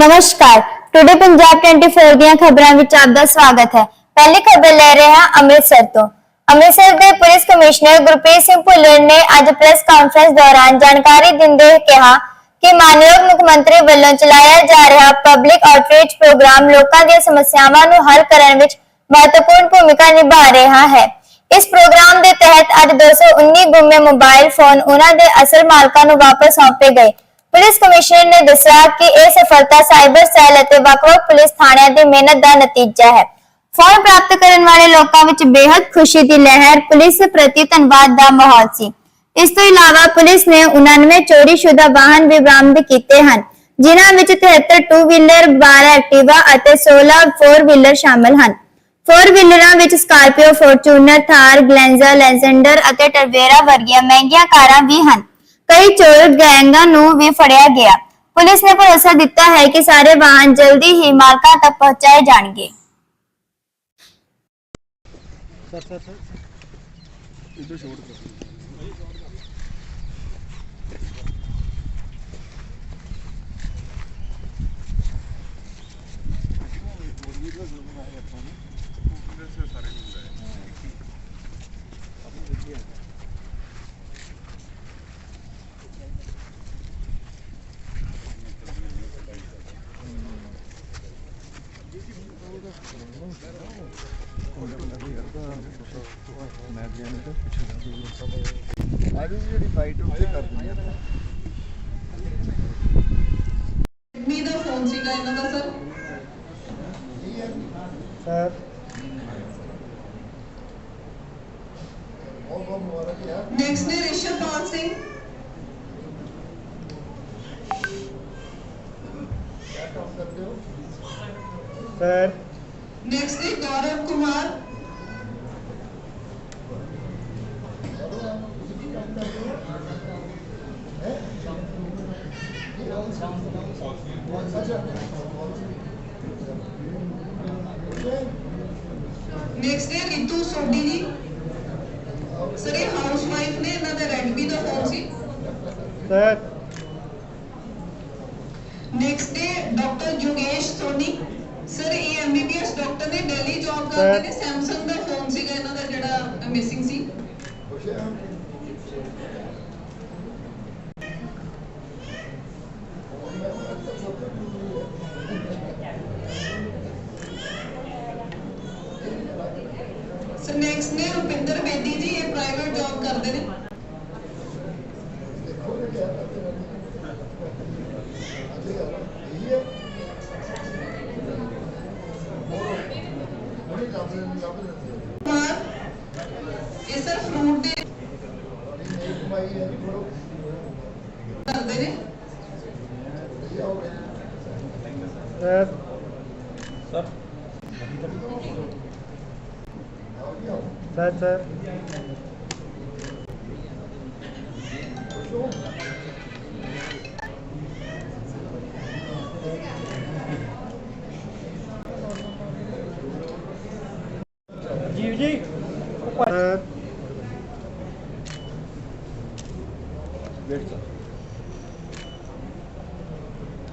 ਨਮਸਕਾਰ। ਟੁਡੇ ਪੰਜਾਬ 24 ਦੀਆਂ ਖਬਰਾਂ ਵਿੱਚ ਆਪ ਸਵਾਗਤ ਹੈ। ਪਹਿਲੀ ਖਬਰ ਲੈ ਰਹੇ ਹਾਂ ਅੰਮ੍ਰਿਤਸਰ ਤੋਂ। ਅੰਮ੍ਰਿਤਸਰ ਦੇ ਪੁਲਿਸ ਕਮਿਸ਼ਨਰ ਗੁਰਪ੍ਰੀਤ ਸਿੰਘ ਭੁੱਲਰ ਨੇ ਅੱਜ ਪ੍ਰੈਸ ਕਾਨਫਰੰਸ ਦੌਰਾਨ ਜਾਣਕਾਰੀ ਦਿੰਦੇ ਕਿਹਾ ਕਿ ਮਾਨਯੋਗ ਮੁੱਖ ਮੰਤਰੀ ਵੱਲੋਂ ਚਲਾਇਆ ਜਾ ਰਿਹਾ ਪਬਲਿਕ ਆਊਟਰੀਚ ਪ੍ਰੋਗਰਾਮ ਲੋਕਾਂ ਦੀਆਂ ਸਮੱਸਿਆਵਾਂ ਨੂੰ ਹੱਲ ਕਰਨ ਵਿੱਚ ਮਹੱਤਵਪੂਰਨ ਭੂਮਿਕਾ ਨਿਭਾ ਰਿਹਾ ਹੈ। ਇਸ ਪ੍ਰੋਗਰਾਮ ਦੇ ਤਹਿਤ ਅੱਜ 219 ਗੁੰਮੇ ਮੋਬਾਈਲ ਫੋਨ ਉਹਨਾਂ ਦੇ ਅਸਲ ਮਾਲਕਾਂ ਨੂੰ ਵਾਪਸ ਸੌਂਪੇ ਗਏ। ਪੁਲਿਸ ਕਮਿਸ਼ਨਰ ਨੇ ਦੱਸਿਆ ਕਿ ਇਹ ਸਫਲਤਾ ਸਾਈਬਰ ਸੈੱਲ ਅਤੇ ਵੱਖ-ਵੱਖ ਪੁਲਿਸ ਥਾਣਿਆਂ ਦੀ ਮਿਹਨਤ ਦਾ ਨਤੀਜਾ ਹੈ। ਫਲ ਪ੍ਰਾਪਤ ਕਰਨ ਵਾਲੇ ਲੋਕਾਂ ਵਿੱਚ ਬੇहद ਖੁਸ਼ੀ ਦੀ ਲਹਿਰ ਪੁਲਿਸ ਪ੍ਰਤੀ ਧੰਨਵਾਦ ਦਾ ਮਾਹੌਲ ਸੀ। ਇਸ ਤੋਂ ਇਲਾਵਾ ਪੁਲਿਸ ਨੇ 99 ਚੋਰੀशुदा ਵਾਹਨ ਵੀ ਬਰਾਮਦ ਕੀਤੇ ਹਨ, ਜਿਨ੍ਹਾਂ ਵਿੱਚ 73 ਟੂ ਵੀਲਰ 12 ਐਕਟਿਵਾ ਅਤੇ 16 ਫੋਰ ਵੀਲਰ ਸ਼ਾਮਲ ਹਨ। ਫੋਰ ਵੀਲਰਾਂ ਵਿੱਚ Scorpio Fortuner Thar Glanza Legender ਅਤੇ ਟਰਵੇਰਾ ਵਰਗੀਆਂ ਮਹਿੰਗੀਆਂ ਕਾਰਾਂ ਵੀ ਹਨ। ਕਈ ਚੋਰ ਗੈਂਗਾਂ ਨੂੰ ਵੀ ਫੜਿਆ ਗਿਆ। ਪੁਲਿਸ ਨੇ ਭਰੋਸਾ ਦਿੱਤਾ ਹੈ ਕਿ ਸਾਰੇ ਵਾਹਨ ਜਲਦੀ ਹੀ ਮਾਲਕਾਂ ਤੱਕ ਪਹੁੰਚਾਏ ਜਾਣਗੇ। Sir sir sir. ਇਧਰ ਛੋੜ ਕਰ ਮੈਂ ਵੀ ਇਹਨੂੰ ਤਾਂ ਪੁੱਛਦਾ ਅੱਜ ਜਿਹੜੀ ਫਾਈਟ ਉੱਥੇ ਕਰ ਦਿੰਦੇ ਆਪਾਂ ਮੀ ਦਾ ਫੋਨ ਸੀਗਾ ਇਹਨਾਂ ਦਾ ਸਰ ਸਰ ਨੈਕਸਟ ਨੇ ਰਿਸ਼ਵਪਾਲ ਸਿੰਘ ਸਰ ਨੈਕਸਟ ਨੇ ਗੌਰਵ ਕੁਮਾਰ ਨੈਕਸਟ ਨੇ ਰਿਤੂ ਸੋਢੀ ਜੀ ਸਰ ਇਹ ਹਾਊਸ ਵਾਈਫ ਨੇ ਇਹਨਾਂ ਦਾ ਰੈਡਮੀ ਦਾ ਫੋਨ ਸੀ sir next day doctor Yogesh Soni sir ਇਹ ਐਮਬੀਬੀਐਸ ਡਾਕਟਰ ਨੇ ਦਿੱਲੀ ਜੌਬ ਕਰਦੇ ਨੇ ਸੈਮਸੰਗ ਦਾ ਫੋਨ ਸੀਗਾ ਇਹਨਾਂ ਦਾ ਜਿਹੜਾ ਮਿਸਿੰਗ ਸੀ ਸਰ ਨੈਕਸਟ ਬੇਦੀ ਜੀ ਇਹ ਪ੍ਰਾਈਵੇਟ ਜੌਬ ਕਰਦੇ ਨੇ ਕੁਮਾਰ ਇਹ ਸਰ ਫਰੂਟ ਦੇ ਕਰਦੇ ਨੇ ਸਰ ਸਰ ਸਰ ਜੀਵ ਜੀ ਸਰ ਵੇਟ ਸਰ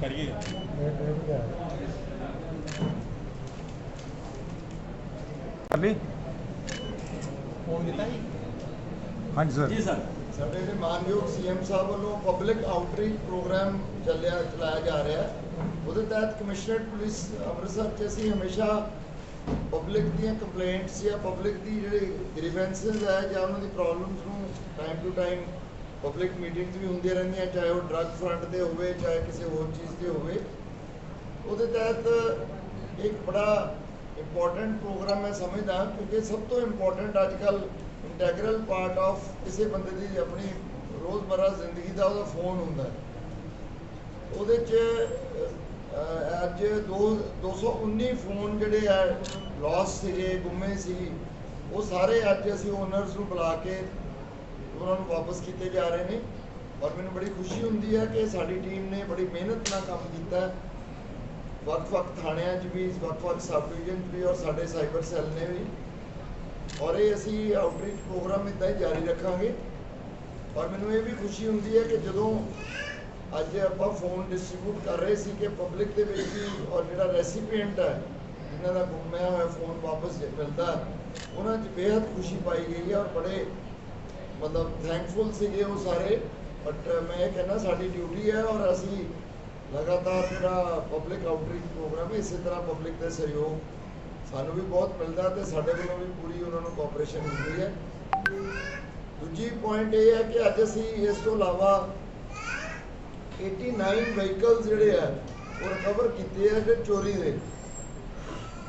ਕਰੀਏ ਅਭੀ ਫੋਨ ਕੀਤਾ ਜੀ ਹਾਂਜੀ ਸਰ ਜੀ ਸਰ ਸਾਡੇ ਦੇ ਮਾਨਯੋਗ ਸੀਐਮ ਸਾਹਿਬ ਵੱਲੋਂ ਪਬਲਿਕ ਆਊਟਰੀਚ ਪ੍ਰੋਗਰਾਮ ਚੱਲਿਆ ਚਲਾਇਆ ਜਾ ਰਿਹਾ ਹੈ ਉਹਦੇ ਤਹਿਤ ਕਮਿਸ਼ਨਰੇਟ ਪੁਲਿਸ ਅੰਮ੍ਰਿਤਸਰ 'ਚ ਅਸੀਂ ਹਮੇਸ਼ਾ ਪਬਲਿਕ ਦੀਆਂ ਕੰਪਲੇਂਟਸ ਜਾਂ ਪਬਲਿਕ ਦੀ ਜਿਹੜੇ ਗ੍ਰੀਵੈਂਸਸ ਹੈ ਜਾਂ ਉਹਨਾਂ ਦੀ ਪ੍ਰੋਬਲਮਸ ਨੂੰ time to time public meetings ਵੀ ਹੁੰਦੀਆਂ ਰਹਿੰਦੀਆਂ, ਚਾਹੇ ਉਹ ਡਰੱਗ ਫਰੰਟ ਤੇ ਹੋਵੇ, ਚਾਹੇ ਕਿਸੇ ਹੋਰ ਚੀਜ਼ ਤੇ ਹੋਵੇ, ਉਹਦੇ ਤਹਿਤ ਇੱਕ ਬੜਾ ਇੰਪੋਰਟੈਂਟ ਪ੍ਰੋਗਰਾਮ ਮੈਂ ਸਮਝਦਾ, ਕਿਉਂਕਿ ਸਭ ਤੋਂ ਇੰਪੋਰਟੈਂਟ ਅੱਜ ਕੱਲ ਇੰਟੈਗਰਲ ਪਾਰਟ ਆਫ ਕਿਸੇ ਬੰਦੇ ਦੀ ਆਪਣੀ ਰੋਜ਼ਮਰਾ ਜ਼ਿੰਦਗੀ ਦਾ ਉਹਦਾ ਫੋਨ ਹੁੰਦਾ ਉਹਦੇ 'ਚ ਅੱਜ ਦੋ 219 ਫੋਨ ਜਿਹੜੇ ਆ ਲਾਸ ਸੀਗੇ, ਗੁੰਮੇ ਸੀ, ਉਹ ਸਾਰੇ ਅੱਜ ਅਸੀਂ ਓਨਰਸ ਨੂੰ ਬੁਲਾ ਕੇ ਉਹਨਾਂ ਨੂੰ ਵਾਪਸ ਕੀਤੇ ਜਾ ਰਹੇ ਨੇ। ਔਰ ਮੈਨੂੰ ਬੜੀ ਖੁਸ਼ੀ ਹੁੰਦੀ ਹੈ ਕਿ ਸਾਡੀ ਟੀਮ ਨੇ ਬੜੀ ਮਿਹਨਤ ਨਾਲ ਕੰਮ ਕੀਤਾ। ਵੱਖ-ਵੱਖ ਥਾਣਿਆਂ 'ਚ ਵੀ, ਵੱਖ-ਵੱਖ ਸਬ ਡਿਵੀਜ਼ਨ 'ਚ ਵੀ ਔਰ ਸਾਡੇ ਸਾਈਬਰ ਸੈੱਲ ਨੇ ਵੀ। ਔਰ ਇਹ ਅਸੀਂ ਆਊਟਰੀਚ ਪ੍ਰੋਗਰਾਮ ਇਦਾਂ ਹੀ ਜਾਰੀ ਰੱਖਾਂਗੇ। ਔਰ ਮੈਨੂੰ ਇਹ ਵੀ ਖੁਸ਼ੀ ਹੁੰਦੀ ਹੈ ਕਿ ਜਦੋਂ ਅੱਜ ਆਪਾਂ ਫੋਨ ਡਿਸਟ੍ਰੀਬਿਊਟ ਕਰ ਰਹੇ ਸੀ ਕਿ ਪਬਲਿਕ ਦੇ ਵਿੱਚ ਵੀ ਔਰ ਜਿਹੜਾ ਰੈਸੀਪੀਐਂਟ ਹੈ, ਜਿਨ੍ਹਾਂ ਦਾ ਗੁੰਮਿਆ ਹੋਇਆ ਫੋਨ ਵਾਪਸ ਮਿਲਦਾ, ਉਹਨਾਂ 'ਚ ਬੇहद ਖੁਸ਼ੀ ਪਾਈ ਗਈ ਹੈ ਔਰ ਬੜੇ ਮਤਲਬ ਥੈਂਕਫੁਲ ਸੀਗੇ ਉਹ ਸਾਰੇ। ਬਟ ਮੈਂ ਇਹ ਕਹਿੰਦਾ ਸਾਡੀ ਡਿਊਟੀ ਹੈ ਔਰ ਅਸੀਂ ਲਗਾਤਾਰ ਜਿਹੜਾ ਪਬਲਿਕ ਆਊਟਰੀਚ ਪ੍ਰੋਗਰਾਮ ਹੈ, ਇਸੇ ਤਰ੍ਹਾਂ ਪਬਲਿਕ ਦੇ ਸਹਿਯੋਗ ਸਾਨੂੰ ਵੀ ਬਹੁਤ ਮਿਲਦਾ ਤੇ ਸਾਡੇ ਵੱਲੋਂ ਵੀ ਪੂਰੀ ਉਹਨਾਂ ਨੂੰ ਕੋਆਪਰੇਸ਼ਨ ਹੁੰਦੀ ਹੈ। ਦੂਜੀ ਪੁਆਇੰਟ ਇਹ ਹੈ ਕਿ ਅੱਜ ਅਸੀਂ ਇਸ ਤੋਂ ਇਲਾਵਾ 89 ਵਹੀਕਲਸ ਜਿਹੜੇ ਆ ਉਹ ਰਿਕਵਰ ਕੀਤੇ ਆ ਜਿਹੜੇ ਚੋਰੀ ਦੇ।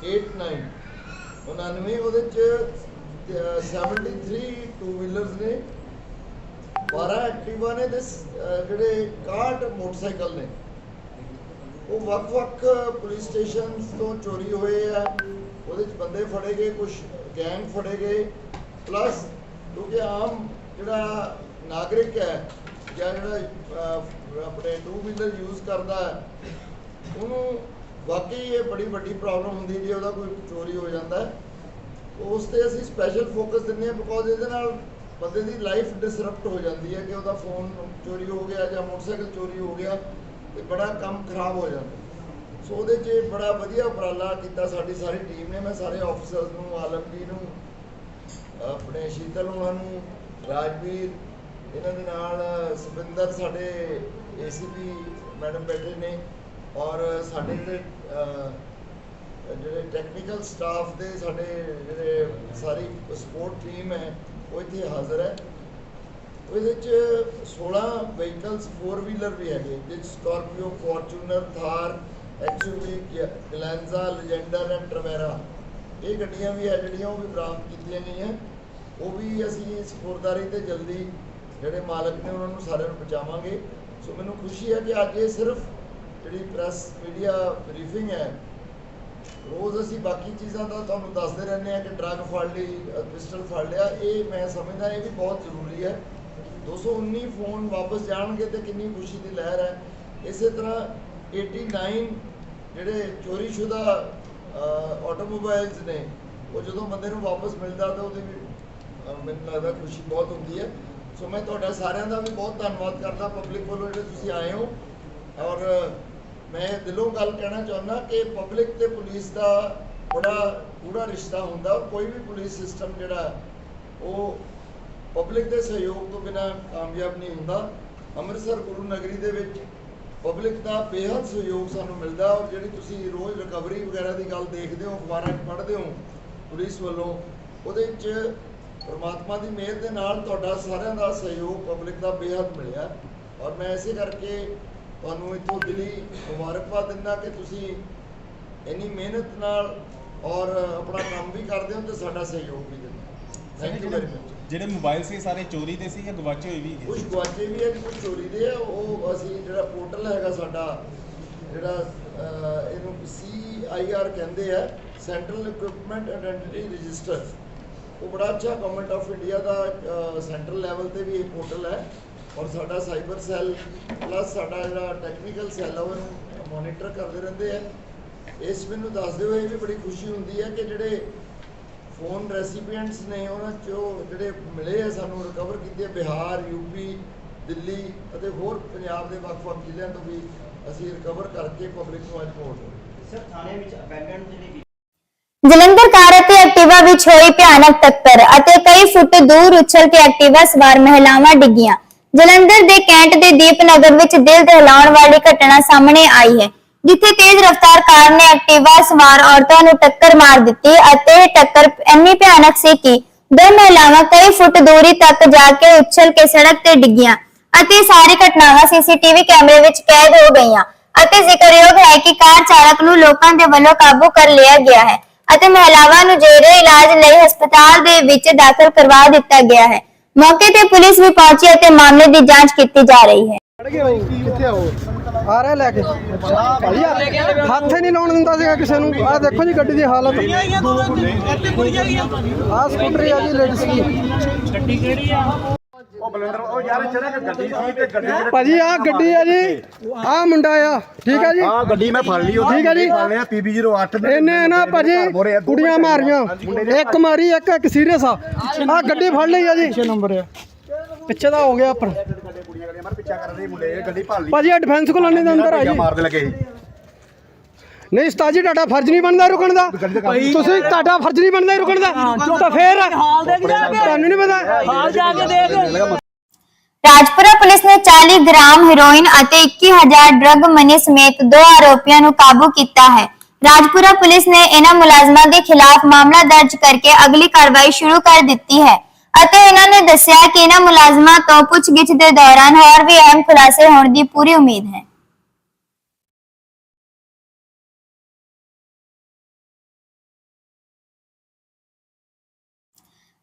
89 99 ਉਹਦੇ ਚ ਅਹ, 73 ਟੂ ਵੀਲਰਸ ਨੇ। 12 ਐਕਟਿਵਾ ਨੇ ਤੇ ਜਿਹੜੇ 61 ਮੋਟਰਸਾਈਕਲ ਨੇ। ਉਹ ਵੱਖ-ਵੱਖ ਪੁਲਿਸ ਸਟੇਸ਼ਨਸ ਤੋਂ ਚੋਰੀ ਹੋਏ ਆ। ਉਹਦੇ ਚ ਬੰਦੇ ਫੜੇ ਗਏ ਕੁਝ ਗੈਂਗ ਫੜੇ ਗਏ। ਪਲੱਸ ਕਿਉਂਕਿ ਆਮ ਜਿਹੜਾ ਨਾਗਰਿਕ ਹੈ ਜਾਂ ਜਿਹੜਾ ਆਪਣੇ ਟੂ ਵੀਲਰ ਯੂਜ਼ ਕਰਦਾ ਹੈ, ਉਹਨੂੰ ਵਾਕਈ ਇਹ ਬੜੀ ਵੱਡੀ ਪ੍ਰੋਬਲਮ ਹੁੰਦੀ ਜੇ ਉਹਦਾ ਕੋਈ ਚੋਰੀ ਹੋ ਜਾਂਦਾ ਉਸ ਤੇ ਅਸੀਂ ਸਪੈਸ਼ਲ ਫੋਕਸ ਦਿੰਦੇ ਹਾਂ ਬਿਕੋਜ਼ ਇਹਦੇ ਨਾਲ ਬੰਦੇ ਦੀ ਲਾਈਫ ਡਿਸਰਪਟ ਹੋ ਜਾਂਦੀ ਹੈ ਕਿ ਉਹਦਾ ਫੋਨ ਚੋਰੀ ਹੋ ਗਿਆ ਜਾਂ ਮੋਟਰਸਾਈਕਲ ਚੋਰੀ ਹੋ ਗਿਆ ਤੇ ਬੜਾ ਕੰਮ ਖਰਾਬ ਹੋ ਜਾਂਦਾ ਸੋ ਉਹਦੇ 'ਚ ਬੜਾ ਵਧੀਆ ਉਪਰਾਲਾ ਕੀਤਾ ਸਾਡੀ ਸਾਰੀ ਟੀਮ ਨੇ। ਮੈਂ ਸਾਰੇ ਆਫੀਸਰਸ ਨੂੰ, ਆਲਮਗੀਰ ਨੂੰ, ਆਪਣੇ ਸ਼ੀਤਲ ਉਹਨਾਂ ਨੂੰ, ਰਾਜਵੀਰ ਇਹਨਾਂ ਦੇ ਨਾਲ ਸੁਪਿੰਦਰ ਸਾਡੇ ਏਸੀਪੀ ਮੈਡਮ ਬੈਠੇ ਨੇ ਔਰ ਸਾਡੇ ਜਿਹੜੇ ਜਿਹੜੇ ਟੈਕਨੀਕਲ ਸਟਾਫ ਦੇ ਸਾਡੇ ਜਿਹੜੇ ਸਾਰੀ ਸਪੋਰਟ ਟੀਮ ਹੈ, ਉਹ ਇੱਥੇ ਹਾਜ਼ਰ ਹੈ। ਉਹਦੇ ਚ 16 ਵਹੀਕਲਸ 4 ਵੀਲਰ ਵੀ ਹੈਗੇ। ਜਿਸ Scorpio Fortuner Thar XUV Glanza Legender and Tavera ਇਹ ਗੱਡੀਆਂ ਵੀ ਹੈ, ਜਿਹੜੀਆਂ ਉਹ ਵੀ ਬਰਾਮਦ ਕੀਤੀਆਂ ਗਈਆਂ। ਉਹ ਵੀ ਅਸੀਂ ਸਪੁਰਦਾਰੀ ਤੇ ਜਲਦੀ ਜਿਹੜੇ ਮਾਲਕ ਨੇ ਉਹਨਾਂ ਨੂੰ ਸਾਰਿਆਂ ਨੂੰ ਪਹੁੰਚਾਵਾਂਗੇ। ਸੋ ਮੈਨੂੰ ਖੁਸ਼ੀ ਹੈ ਕਿ ਅੱਜ ਇਹ ਸਿਰਫ ਜਿਹੜੀ ਪ੍ਰੈਸ ਮੀਡੀਆ ਬਰੀਫਿੰਗ ਹੈ, ਰੋਜ਼ ਅਸੀਂ ਬਾਕੀ ਚੀਜ਼ਾਂ ਦਾ ਤੁਹਾਨੂੰ ਦੱਸਦੇ ਰਹਿੰਦੇ ਆ ਕਿ ਡਰੱਗ ਫੜ ਲਈ ਪਿਸਟਲ ਫੜ ਲਿਆ, ਇਹ ਮੈਂ ਸਮਝਦਾ ਇਹ ਵੀ ਬਹੁਤ ਜ਼ਰੂਰੀ ਹੈ। 219 ਫੋਨ ਵਾਪਸ ਜਾਣਗੇ ਤੇ ਕਿੰਨੀ ਖੁਸ਼ੀ ਦੀ ਲਹਿਰ ਹੈ। ਇਸੇ ਤਰ੍ਹਾਂ 89 ਜਿਹੜੇ ਚੋਰੀशुदा ਆਟੋਮੋਬਾਈਲਸ ਨੇ, ਉਹ ਜਦੋਂ ਬੰਦੇ ਨੂੰ ਵਾਪਸ ਮਿਲਦਾ ਤਾਂ ਉਹਦੀ ਵੀ ਮੈਨੂੰ ਲੱਗਦਾ ਖੁਸ਼ੀ ਬਹੁਤ ਹੁੰਦੀ ਹੈ। ਸੋ ਮੈਂ ਤੁਹਾਡਾ ਸਾਰਿਆਂ ਦਾ ਵੀ ਬਹੁਤ ਧੰਨਵਾਦ ਕਰਦਾ ਪਬਲਿਕ ਵੱਲੋਂ ਜਿਹੜੇ ਤੁਸੀਂ ਆਏ ਹੋ। ਔਰ ਮੈਂ ਦਿਲੋਂ ਗੱਲ ਕਹਿਣਾ ਚਾਹੁੰਦਾ ਕਿ ਪਬਲਿਕ ਤੇ ਪੁਲਿਸ ਦਾ ਬੜਾ ਪੂਰਾ ਰਿਸ਼ਤਾ ਹੁੰਦਾ। ਔਰ ਕੋਈ ਵੀ ਪੁਲਿਸ ਸਿਸਟਮ ਜਿਹੜਾ, ਉਹ ਪਬਲਿਕ ਦੇ ਸਹਿਯੋਗ ਤੋਂ ਬਿਨਾ ਕਾਮਯਾਬ ਨਹੀਂ ਹੁੰਦਾ। ਅੰਮ੍ਰਿਤਸਰ ਗੁਰੂ ਨਗਰੀ ਦੇ ਵਿੱਚ ਪਬਲਿਕ ਦਾ ਬੇਹੱਦ ਸਹਿਯੋਗ ਸਾਨੂੰ ਮਿਲਦਾ। ਔਰ ਜਿਹੜੀ ਤੁਸੀਂ ਰੋਜ਼ ਰਿਕਵਰੀ ਵਗੈਰਾ ਦੀ ਗੱਲ ਦੇਖਦੇ ਹੋ, ਅਖਬਾਰਾਂ 'ਚ ਪੜ੍ਹਦੇ ਹੋ, ਪੁਲਿਸ ਵੱਲੋਂ, ਉਹਦੇ 'ਚ ਪ੍ਰਮਾਤਮਾ ਦੀ ਮਿਹਰ ਦੇ ਨਾਲ ਤੁਹਾਡਾ ਸਾਰਿਆਂ ਦਾ ਸਹਿਯੋਗ ਪਬਲਿਕ ਦਾ ਬੇਹੱਦ ਮਿਲਿਆ। ਔਰ ਮੈਂ ਇਸੇ ਕਰਕੇ ਤੁਹਾਨੂੰ ਇੱਥੋਂ ਦਿਲੀ ਮੁਬਾਰਕਬਾਦ ਦਿੰਦਾ ਕਿ ਤੁਸੀਂ ਇੰਨੀ ਮਿਹਨਤ ਨਾਲ ਔਰ ਆਪਣਾ ਕੰਮ ਵੀ ਕਰਦੇ ਹੋ ਤੇ ਸਾਡਾ ਸਹਿਯੋਗ ਵੀ ਦਿੰਦੇ ਥੈਂਕ ਯੂ ਵੈਰੀ ਮਚ ਜਿਹੜੇ ਮੋਬਾਈਲ ਸੀ ਸਾਰੇ ਚੋਰੀ ਦੇ ਸੀ ਜਾਂ ਗਵਾਚੇ ਹੋਏ ਵੀ ਹੈਗੇ? ਕੁਝ ਗਵਾਚੇ ਵੀ ਹੈ ਕੁਝ ਚੋਰੀ ਦੇ ਆ। ਉਹ ਅਸੀਂ ਜਿਹੜਾ ਪੋਰਟਲ ਹੈਗਾ ਸਾਡਾ ਜਿਹੜਾ ਇਹਨੂੰ CIR ਕਹਿੰਦੇ ਆ ਸੈਂਟਰਲ ਇਕਵਿਪਮੈਂਟ ਆਇਡੈਂਟੀਟੀ ਰਜਿਸਟਰ ਉਹ ਬੜਾ ਅੱਛਾ ਗਵਰਨਮੈਂਟ ਆਫ ਇੰਡੀਆ ਦਾ ਸੈਂਟਰਲ ਲੈਵਲ ਤੇ ਵੀ ਇਹ ਪੋਰਟਲ ਹੈ ਔਰ ਸਾਡਾ ਸਾਈਬਰ ਸੈੱਲ ਪਲੱਸ ਸਾਡਾ ਜਿਹੜਾ ਟੈਕਨੀਕਲ ਸੈੱਲ ਹੈ ਉਹਨੂੰ ਮੋਨੀਟਰ ਕਰਦੇ ਰਹਿੰਦੇ ਆ। ਇਸ ਮੈਨੂੰ ਦੱਸਦੇ ਹੋਏ ਵੀ ਬੜੀ ਖੁਸ਼ੀ ਹੁੰਦੀ ਹੈ ਕਿ ਜਿਹੜੇ ਫੋਨ ਰੈਸੀਪੀਐਂਟਸ ਨੇ ਉਹਨਾਂ ਚੋਂ ਜਿਹੜੇ ਮਿਲੇ ਆ ਸਾਨੂੰ ਰਿਕਵਰ ਕੀਤੇ ਆ, ਬਿਹਾਰ ਯੂਪੀ ਦਿੱਲੀ ਅਤੇ ਹੋਰ ਪੰਜਾਬ ਦੇ ਵੱਖ-ਵੱਖ ਜ਼ਿਲ੍ਹਿਆਂ ਤੋਂ ਵੀ ਅਸੀਂ ਰਿਕਵਰ ਕਰਕੇ ਪਬਲਿਕ ਨੂੰ ਅੱਜ ਭੇਜ ਰਹੇ ਸਰ ਥਾਣੇ ਵਿੱਚ ਅਬੈਂਡਨ ਜਿਹੜੀ ਜਲੰਧਰ ਕਾਰ ਅਤੇ ਐਕਟਿਵਾ ਵਿੱਚ ਹੋਈ ਭਿਆਨਕ ਟੱਕਰ ਅਤੇ ਕਈ ਫੁੱਟ ਦੂਰ ਉਛਲ ਕੇ ਐਕਟਿਵਾ ਸਵਾਰ ਮਹਿਲਾਵਾਂ ਡਿੱਗੀਆਂ। ਜਲੰਧਰ ਦੇ ਕੈਂਟ ਦੇ ਦੀਪਨਗਰ ਵਿੱਚ ਦਿਲ ਦਹਿਲਾਉਣ ਵਾਲੀ ਘਟਨਾ ਸਾਹਮਣੇ ਆਈ ਹੈ, ਜਿੱਥੇ ਤੇਜ਼ ਰਫ਼ਤਾਰ ਕਾਰ ਨੇ ਐਕਟਿਵਾ ਸਵਾਰ ਔਰਤਾਂ ਨੂੰ ਟੱਕਰ ਮਾਰ ਦਿੱਤੀ ਅਤੇ ਇਹ ਟੱਕਰ ਇੰਨੀ ਭਿਆਨਕ ਸੀ ਕਿ ਦੋ ਮਹਿਲਾਵਾਂ ਕਈ ਫੁੱਟ ਦੂਰੀ ਤੱਕ ਜਾ ਕੇ ਉਛਲ ਕੇ ਸੜਕ ਤੇ ਡਿੱਗੀਆਂ ਅਤੇ ਸਾਰੀ ਘਟਨਾਵਾਂ ਸੀਸੀਟੀਵੀ ਕੈਮਰੇ ਵਿੱਚ ਕੈਦ ਹੋ ਗਈਆਂ। ਅਤੇ ਜ਼ਿਕਰਯੋਗ ਹੈ ਕਿ ਕਾਰ ਚਾਲਕ ਨੂੰ ਲੋਕਾਂ ਦੇ ਵੱਲੋਂ ਕਾਬੂ ਕਰ ਲਿਆ ਗਿਆ ਹੈ। ਅਤੇ ਮਹਿਲਾਵਾਂ ਨੂੰ ਜੇਰੇ ਇਲਾਜ ਲਈ ਹਸਪਤਾਲ ਦੇ ਵਿੱਚ ਦਾਖਲ ਕਰਵਾ ਦਿੱਤਾ ਗਿਆ ਹੈ। ਮੌਕੇ ਤੇ ਪੁਲਿਸ ਵੀ ਪਹੁੰਚੀ ਅਤੇ ਮਾਮਲੇ ਦੀ ਜਾਂਚ ਕੀਤੀ ਜਾ ਰਹੀ ਹੈ। ਕਿੱਥੇ ਆਓ ਆ ਰਿਹਾ ਲੈ ਕੇ। ਭਾਈ ਹੱਥ ਹੀ ਨਹੀਂ ਲਾਉਣ ਦਿੰਦਾ ਸੀਗਾ ਕਿਸੇ ਨੂੰ। ਆਹ ਦੇਖੋ ਜੀ ਗੱਡੀ ਦੀ ਹਾਲਤ। ਆਹ ਸਕੂਟਰੀ ਆ ਜੀ ਲੇਡੀਜ਼ ਦੀ। ਉਹ ਬਲੰਡਰ ਉਹ ਯਾਰ ਚੜਾ ਕੇ ਗੱਡੀ ਸੀ ਤੇ ਗੱਡੀ ਚ ਭਾਜੀ ਆਹ ਗੱਡੀ ਆ ਜੀ। ਆਹ ਮੁੰਡਾ ਆ। ਠੀਕ ਆ ਜੀ? ਆ ਗੱਡੀ ਮੈਂ ਫੜ ਲਈ ਉਹ ਠੀਕ ਹੈ ਜੀ। ਫੜ ਲਿਆ ਪੀਬੀ 08 ਦੇ ਇਹਨੇ ਨਾ ਭਾਜੀ ਕੁੜੀਆਂ ਮਾਰੀਆਂ। ਇੱਕ ਮਾਰੀ ਇੱਕ ਇੱਕ ਸੀਰੀਅਸ ਆ। ਆਹ ਗੱਡੀ ਫੜ ਲਈ ਆ ਜੀ। ਪਿੱਛੇ ਨੰਬਰ ਆ। ਪਿੱਛੇ ਦਾ ਹੋ ਗਿਆ ਪਰ ਕਰਦੇ ਕੁੜੀਆਂ ਕਰਦੇ ਮਾਰ ਪਿੱਛਾ ਕਰਦੇ ਮੁੰਡੇ ਇਹ ਗੱਡੀ ਭਾਲ ਲਈ। ਭਾਜੀ ਇਹ ਡਿਫੈਂਸ ਕਲੋਨੀ ਦੇ ਅੰਦਰ ਆ ਜੀ ਮਾਰਦੇ ਲੱਗੇ। ਸੀ ਨਹੀਂ ਉਸਤਾਦ ਜੀ ਤੁਹਾਡਾ ਫਰਜ਼ ਨਹੀਂ ਬਣਦਾ ਰੁਕਣ ਦਾ। ਤੁਸੀਂ ਤੁਹਾਡਾ ਫਰਜ਼ ਨਹੀਂ ਬਣਦਾ ਰੁਕਣ ਦਾ। ਤਾਂ ਫੇਰ ਤੁਹਾਨੂੰ ਨਹੀਂ ਪਤਾ। ਰਾਜਪੁਰਾ ਪੁਲਿਸ ਨੇ 40 ਗ੍ਰਾਮ ਹੈਰੋਇਨ ਅਤੇ 21000 ਡਰੱਗ ਮਨੀ ਸਮੇਤ ਦੋ ਆਰੋਪੀਆਂ ਨੂੰ ਕਾਬੂ ਕੀਤਾ ਹੈ। ਰਾਜਪੁਰਾ ਪੁਲਿਸ ਨੇ ਇਹਨਾਂ ਮੁਲਾਜ਼ਮਾਂ ਦੇ ਖਿਲਾਫ ਮਾਮਲਾ ਦਰਜ ਕਰਕੇ ਅਗਲੀ ਕਾਰਵਾਈ ਸ਼ੁਰੂ ਕਰ ਦਿੱਤੀ ਹੈ ਅਤੇ ਇਹਨਾਂ ਨੇ ਦੱਸਿਆ ਕਿ ਇਹਨਾਂ ਮੁਲਾਜ਼ਮਾਂ ਤੋਂ ਪੁੱਛਗਿੱਛ ਦੇ ਦੌਰਾਨ ਹੋਰ ਵੀ ਅਹਿਮ ਖੁਲਾਸੇ ਹੋਣ ਦੀ ਪੂਰੀ ਉਮੀਦ ਹੈ।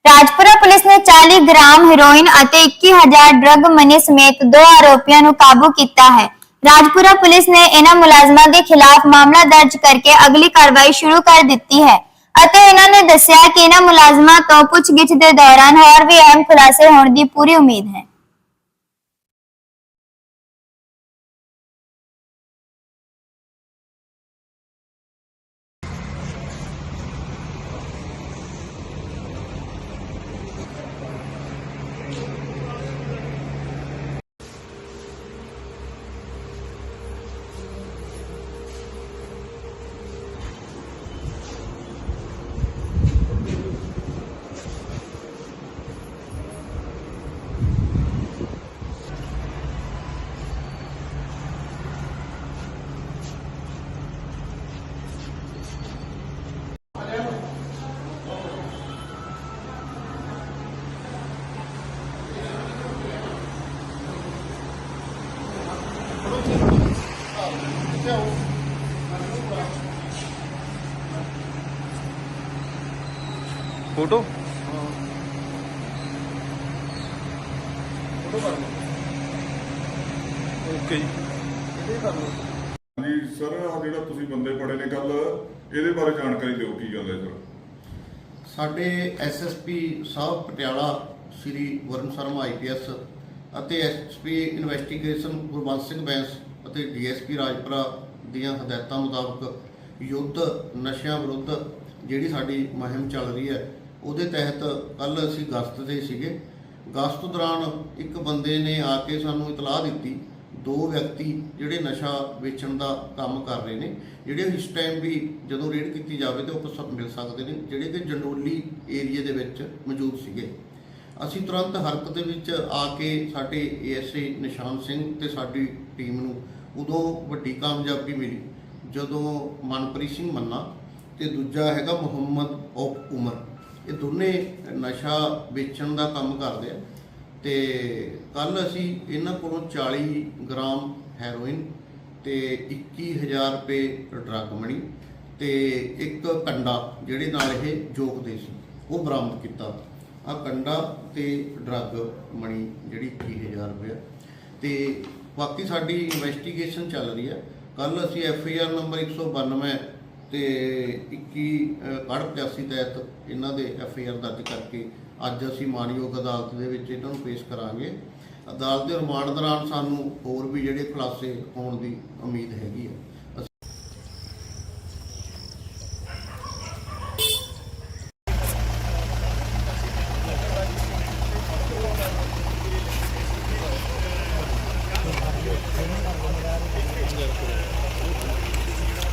ਰਾਜਪੁਰਾ ਪੁਲਿਸ ਨੇ 40 ਗ੍ਰਾਮ ਹੈਰੋਇਨ ਅਤੇ 21000 ਡਰੱਗ ਮਨੀ ਸਮੇਤ ਦੋ ਆਰੋਪੀਆਂ ਨੂੰ ਕਾਬੂ ਕੀਤਾ ਹੈ। ਰਾਜਪੁਰਾ ਪੁਲਿਸ ਨੇ ਇਹਨਾਂ ਮੁਲਾਜ਼ਮਾਂ ਦੇ ਖਿਲਾਫ ਮਾਮਲਾ ਦਰਜ ਕਰਕੇ ਅਗਲੀ ਕਾਰਵਾਈ ਸ਼ੁਰੂ ਕਰ ਦਿੱਤੀ ਹੈ ਅਤੇ ਇਹਨਾਂ ਨੇ ਦੱਸਿਆ ਕਿ ਇਹਨਾਂ ਮੁਲਾਜ਼ਮਾਂ ਤੋਂ ਪੁੱਛਗਿੱਛ ਦੇ ਦੌਰਾਨ ਹੋਰ ਵੀ ਅਹਿਮ ਖੁਲਾਸੇ ਹੋਣ ਦੀ ਪੂਰੀ ਉਮੀਦ ਹੈ। ਫੋਟੋ? ਓਕੇ ਜੀ। ਜੀ ਸਰ ਜਿਹੜਾ ਤੁਸੀਂ ਬੰਦੇ ਫੜੇ ਨੇ ਕੱਲ ਇਹਦੇ ਬਾਰੇ ਜਾਣਕਾਰੀ ਦਿਓ ਕੀ ਗੱਲ ਹੈ ਸਰ? ਸਾਡੇ ਐਸਐਸਪੀ ਸਾਹਿਬ ਪਟਿਆਲਾ ਸ੍ਰੀ ਵਰਨ ਸ਼ਰਮਾ ਆਈਪੀਐਸ ਅਤੇ ਐਸਪੀ ਇਨਵੈਸਟੀਗੇਸ਼ਨ ਗੁਰਬੰਸ ਸਿੰਘ ਬੈਂਸ ਅਤੇ ਡੀਐਸਪੀ ਰਾਜਪੁਰਾ ਦੀਆਂ ਹਦਾਇਤਾਂ ਮੁਤਾਬਕ ਯੁੱਧ ਨਸ਼ਿਆਂ ਵਿਰੁੱਧ ਜਿਹੜੀ ਸਾਡੀ ਮੁਹਿੰਮ ਚੱਲ ਰਹੀ ਹੈ ਉਹਦੇ ਤਹਿਤ ਕੱਲ ਅਸੀਂ ਗਸ਼ਤ ਦੇ ਸੀਗੇ। ਗਸ਼ਤ ਦੌਰਾਨ ਇੱਕ ਬੰਦੇ ਨੇ ਆ ਕੇ ਸਾਨੂੰ ਇਤਲਾਹ ਦਿੱਤੀ, ਦੋ ਵਿਅਕਤੀ ਜਿਹੜੇ ਨਸ਼ਾ ਵੇਚਣ ਦਾ ਕੰਮ ਕਰ ਰਹੇ ਨੇ, ਜਿਹੜੇ ਇਸ ਟਾਈਮ ਵੀ ਜਦੋਂ ਰੇਡ ਕੀਤੀ ਜਾਵੇ ਤੇ ਉਹ ਸ- ਮਿਲ ਸਕਦੇ ਨੇ, ਜਿਹੜੇ ਕਿ ਜੰਡੋਲੀ ਏਰੀਆ ਦੇ ਵਿੱਚ ਮੌਜੂਦ ਸੀਗੇ। ਅਸੀਂ ਤੁਰੰਤ ਹਰਕਤ ਦੇ ਵਿੱਚ ਆ ਕੇ ਸਾਡੇ ਏਐਸਏ ਨਿਸ਼ਾਨ ਸਿੰਘ ਤੇ ਸਾਡੀ ਟੀਮ ਨੂੰ ਉਦੋਂ ਵੱਡੀ ਕਾਮਯਾਬੀ ਮਿਲੀ, ਜਦੋਂ ਮਨਪ੍ਰੀਤ ਸਿੰਘ ਮੰਨਾ ਤੇ ਦੂਜਾ ਹੈਗਾ ਮੁਹੰਮਦ ਔਫ ਉਮਰ। ਇਹ ਦੋਨੇ ਨਸ਼ਾ ਵੇਚਣ ਦਾ ਕੰਮ ਕਰਦੇ ਆ। ਤੇ ਕੱਲ ਅਸੀਂ ਇਹਨਾਂ ਕੋਲੋਂ 40 ਗ੍ਰਾਮ ਹੈਰੋਇਨ ਤੇ 21000 ਰੁਪਏ ਡਰੱਗ ਮਣੀ ਤੇ ਇੱਕ ਕੰਡਾ ਜਿਹੜੇ ਨਾਲ ਇਹ ਜੋਗਦੇ ਸੀ, ਉਹ ਬਰਾਮਦ ਕੀਤਾ। ਆ ਕੰਡਾ ਤੇ ਡਰੱਗ ਮਣੀ ਜਿਹੜੀ 21000 ਰੁਪਏ ਤੇ ਬਾਕੀ ਸਾਡੀ ਇਨਵੈਸਟੀਗੇਸ਼ਨ ਚੱਲ ਰਹੀ ਹੈ ਕੱਲ ਅਸੀਂ ਐਫ ਆਈ ਆਰ ਨੰਬਰ 192 ਤੇ 21 ਕੜ 85 ਤਹਿਤ ਇਹਨਾਂ ਦੇ ਐਫ ਆਈ ਆਰ ਦਰਜ ਕਰਕੇ ਅੱਜ ਅਸੀਂ ਮਾਨਯੋਗ ਅਦਾਲਤ ਦੇ ਵਿੱਚ ਇਹਨਾਂ ਨੂੰ ਪੇਸ਼ ਕਰਾਂਗੇ। ਅਦਾਲਤ ਦੇ ਰਿਮਾਂਡ ਦੌਰਾਨ ਸਾਨੂੰ ਹੋਰ ਵੀ ਜਿਹੜੇ ਖੁਲਾਸੇ ਹੋਣ ਦੀ ਉਮੀਦ ਹੈਗੀ ਹੈ।